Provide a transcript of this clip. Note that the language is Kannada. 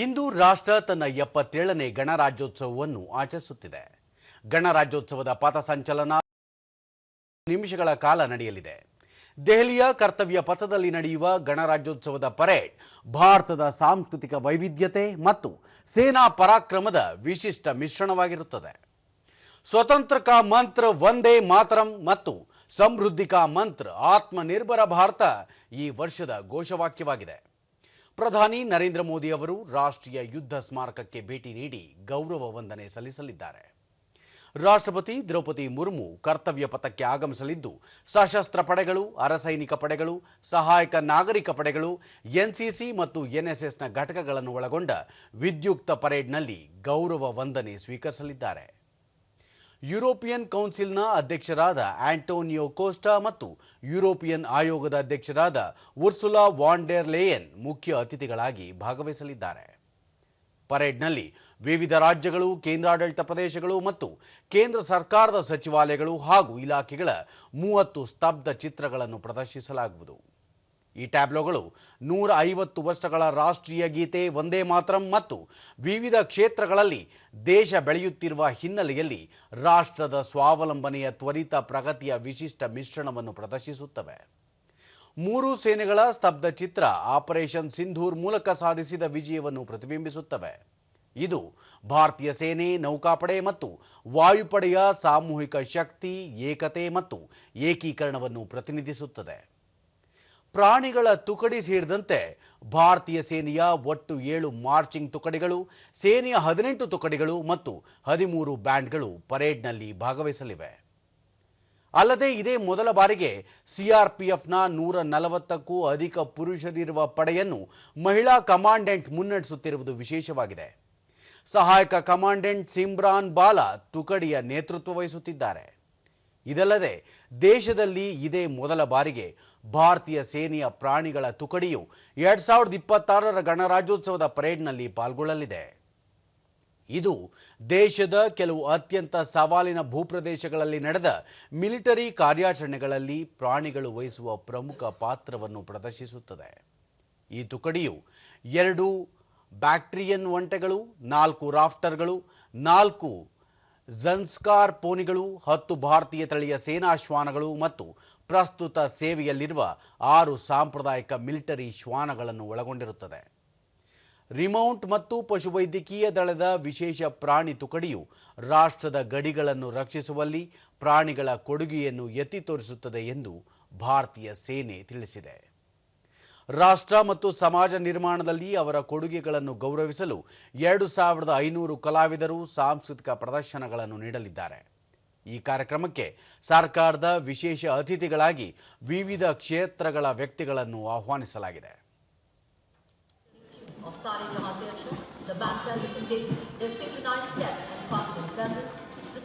ಇಂದು ರಾಷ್ಟ್ರ ತನ್ನ ಎಪ್ಪತ್ತೇಳನೇ ಗಣರಾಜ್ಯೋತ್ಸವವನ್ನು ಆಚರಿಸುತ್ತಿದೆ. ಗಣರಾಜ್ಯೋತ್ಸವದ ಪಥಸಂಚಲನ ನಿಮಿಷಗಳ ಕಾಲ ನಡೆಯಲಿದೆ. ದೆಹಲಿಯ ಕರ್ತವ್ಯ ಪಥದಲ್ಲಿ ನಡೆಯುವ ಗಣರಾಜ್ಯೋತ್ಸವದ ಪರೇಡ್ ಭಾರತದ ಸಾಂಸ್ಕೃತಿಕ ವೈವಿಧ್ಯತೆ ಮತ್ತು ಸೇನಾ ಪರಾಕ್ರಮದ ವಿಶಿಷ್ಟ ಮಿಶ್ರಣವಾಗಿರುತ್ತದೆ. ಸ್ವತಂತ್ರ ಮಂತ್ರ ವಂದೇ ಮಾತರಂ ಮತ್ತು ಸಮೃದ್ಧಿಕಾ ಮಂತ್ರ ಆತ್ಮನಿರ್ಭರ ಭಾರತ ಈ ವರ್ಷದ ಘೋಷವಾಕ್ಯವಾಗಿದೆ. ಪ್ರಧಾನಿ ನರೇಂದ್ರ ಮೋದಿ ಅವರು ರಾಷ್ಟ್ರೀಯ ಯುದ್ಧ ಸ್ಮಾರಕಕ್ಕೆ ಭೇಟಿ ನೀಡಿ ಗೌರವ ವಂದನೆ ಸಲ್ಲಿಸಲಿದ್ದಾರೆ. ರಾಷ್ಟ್ರಪತಿ ದ್ರೌಪದಿ ಮುರ್ಮು ಕರ್ತವ್ಯ ಪಥಕ್ಕೆ ಆಗಮಿಸಲಿದ್ದು, ಸಶಸ್ತ್ರ ಪಡೆಗಳು, ಅರಸೈನಿಕ ಪಡೆಗಳು, ಸಹಾಯಕ ನಾಗರಿಕ ಪಡೆಗಳು, ಎನ್ಸಿಸಿ ಮತ್ತು ಎನ್ಎಸ್ಎಸ್ನ ಘಟಕಗಳನ್ನು ಒಳಗೊಂಡ ವಿದ್ಯುಕ್ತ ಪರೇಡ್ನಲ್ಲಿ ಗೌರವ ವಂದನೆ ಸ್ವೀಕರಿಸಲಿದ್ದಾರೆ. ಯುರೋಪಿಯನ್ ಕೌನ್ಸಿಲ್ನ ಅಧ್ಯಕ್ಷರಾದ ಆಂಟೋನಿಯೋ ಕೋಸ್ಟಾ ಮತ್ತು ಯುರೋಪಿಯನ್ ಆಯೋಗದ ಅಧ್ಯಕ್ಷರಾದ ಉರ್ಸುಲಾ ವಾಂಡೆರ್ ಲೇಯನ್ ಮುಖ್ಯ ಅತಿಥಿಗಳಾಗಿ ಭಾಗವಹಿಸಲಿದ್ದಾರೆ. ಪರೇಡ್ನಲ್ಲಿ ವಿವಿಧ ರಾಜ್ಯಗಳು, ಕೇಂದ್ರಾಡಳಿತ ಪ್ರದೇಶಗಳು ಮತ್ತು ಕೇಂದ್ರ ಸರ್ಕಾರದ ಸಚಿವಾಲಯಗಳು ಹಾಗೂ ಇಲಾಖೆಗಳ ಮೂವತ್ತು ಸ್ತಬ್ಧ ಚಿತ್ರಗಳನ್ನು ಪ್ರದರ್ಶಿಸಲಾಗುವುದು. ಈ ಟ್ಯಾಬ್ಲೋಗಳು ನೂರ ಐವತ್ತು ವರ್ಷಗಳ ರಾಷ್ಟ್ರೀಯ ಗೀತೆ ಒಂದೇ ಮಾತ್ರಂ ಮತ್ತು ವಿವಿಧ ಕ್ಷೇತ್ರಗಳಲ್ಲಿ ದೇಶ ಬೆಳೆಯುತ್ತಿರುವ ಹಿನ್ನೆಲೆಯಲ್ಲಿ ರಾಷ್ಟ್ರದ ಸ್ವಾವಲಂಬನೆಯ ತ್ವರಿತ ಪ್ರಗತಿಯ ವಿಶಿಷ್ಟ ಮಿಶ್ರಣವನ್ನು ಪ್ರದರ್ಶಿಸುತ್ತವೆ. ಮೂರು ಸೇನೆಗಳ ಸ್ತಬ್ಧ ಚಿತ್ರ ಆಪರೇಷನ್ ಸಿಂಧೂರ್ ಮೂಲಕ ಸಾಧಿಸಿದ ವಿಜಯವನ್ನು ಪ್ರತಿಬಿಂಬಿಸುತ್ತವೆ. ಇದು ಭಾರತೀಯ ಸೇನೆ, ನೌಕಾಪಡೆ ಮತ್ತು ವಾಯುಪಡೆಯ ಸಾಮೂಹಿಕ ಶಕ್ತಿ, ಏಕತೆ ಮತ್ತು ಏಕೀಕರಣವನ್ನು ಪ್ರತಿನಿಧಿಸುತ್ತದೆ. ಪ್ರಾಣಿಗಳ ತುಕಡಿ ಸೇರಿದಂತೆ ಭಾರತೀಯ ಸೇನೆಯ ಒಟ್ಟು ಏಳು ಮಾರ್ಚಿಂಗ್ ತುಕಡಿಗಳು, ಸೇನೆಯ ಹದಿನೆಂಟು ತುಕಡಿಗಳು ಮತ್ತು ಹದಿಮೂರು ಬ್ಯಾಂಡ್ಗಳು ಪರೇಡ್ನಲ್ಲಿ ಭಾಗವಹಿಸಲಿವೆ. ಅಲ್ಲದೆ ಇದೇ ಮೊದಲ ಬಾರಿಗೆ ಸಿಆರ್ಪಿಎಫ್ನ ನೂರ ನಲವತ್ತಕ್ಕೂ ಅಧಿಕ ಪುರುಷರಿರುವ ಪಡೆಯನ್ನು ಮಹಿಳಾ ಕಮಾಂಡೆಂಟ್ ಮುನ್ನಡೆಸುತ್ತಿರುವುದು ವಿಶೇಷವಾಗಿದೆ. ಸಹಾಯಕ ಕಮಾಂಡೆಂಟ್ ಸಿಮ್ರಾನ್ ಬಾಲಾ ತುಕಡಿಯ ನೇತೃತ್ವ ವಹಿಸುತ್ತಿದ್ದಾರೆ. ಇದಲ್ಲದೆ ದೇಶದಲ್ಲಿ ಇದೇ ಮೊದಲ ಬಾರಿಗೆ ಭಾರತೀಯ ಸೇನೆಯ ಪ್ರಾಣಿಗಳ ತುಕಡಿಯು ಎರಡ್ ಸಾವಿರದ ಇಪ್ಪತ್ತಾರರ ಗಣರಾಜ್ಯೋತ್ಸವದ ಪರೇಡ್ನಲ್ಲಿ ಪಾಲ್ಗೊಳ್ಳಲಿದೆ. ಇದು ದೇಶದ ಕೆಲವು ಅತ್ಯಂತ ಸವಾಲಿನ ಭೂಪ್ರದೇಶಗಳಲ್ಲಿ ನಡೆದ ಮಿಲಿಟರಿ ಕಾರ್ಯಾಚರಣೆಗಳಲ್ಲಿ ಪ್ರಾಣಿಗಳು ವಹಿಸುವ ಪ್ರಮುಖ ಪಾತ್ರವನ್ನು ಪ್ರದರ್ಶಿಸುತ್ತದೆ. ಈ ತುಕಡಿಯು ಎರಡು ಬ್ಯಾಕ್ಟ್ರಿಯನ್ ಒಂಟೆಗಳು, ನಾಲ್ಕು ರಾಫ್ಟರ್ಗಳು, ನಾಲ್ಕು ಜನ್ಸ್ಕಾರ್ ಪೋನಿಗಳು, ಹತ್ತು ಭಾರತೀಯ ತಳಿಯ ಸೇನಾ ಶ್ವಾನಗಳು ಮತ್ತು ಪ್ರಸ್ತುತ ಸೇವೆಯಲ್ಲಿರುವ ಆರು ಸಾಂಪ್ರದಾಯಿಕ ಮಿಲಿಟರಿ ಶ್ವಾನಗಳನ್ನು ಒಳಗೊಂಡಿರುತ್ತದೆ. ರಿಮೌಂಟ್ ಮತ್ತು ಪಶುವೈದ್ಯಕೀಯ ದಳದ ವಿಶೇಷ ಪ್ರಾಣಿ ತುಕಡಿಯು ರಾಷ್ಟ್ರದ ಗಡಿಗಳನ್ನು ರಕ್ಷಿಸುವಲ್ಲಿ ಪ್ರಾಣಿಗಳ ಕೊಡುಗೆಯನ್ನು ಎತ್ತಿ ತೋರಿಸುತ್ತದೆ ಎಂದು ಭಾರತೀಯ ಸೇನೆ ತಿಳಿಸಿದೆ. ರಾಷ್ಟ್ರ ಮತ್ತು ಸಮಾಜ ನಿರ್ಮಾಣದಲ್ಲಿ ಅವರ ಕೊಡುಗೆಗಳನ್ನು ಗೌರವಿಸಲು ಎರಡು ಸಾವಿರದ ಐನೂರು ಕಲಾವಿದರು ಸಾಂಸ್ಕೃತಿಕ ಪ್ರದರ್ಶನಗಳನ್ನು ನೀಡಲಿದ್ದಾರೆ. ಈ ಕಾರ್ಯಕ್ರಮಕ್ಕೆ ಸರ್ಕಾರದ ವಿಶೇಷ ಅತಿಥಿಗಳಾಗಿ ವಿವಿಧ ಕ್ಷೇತ್ರಗಳ ವ್ಯಕ್ತಿಗಳನ್ನು ಆಹ್ವಾನಿಸಲಾಗಿದೆ. The bank synchronized step and presence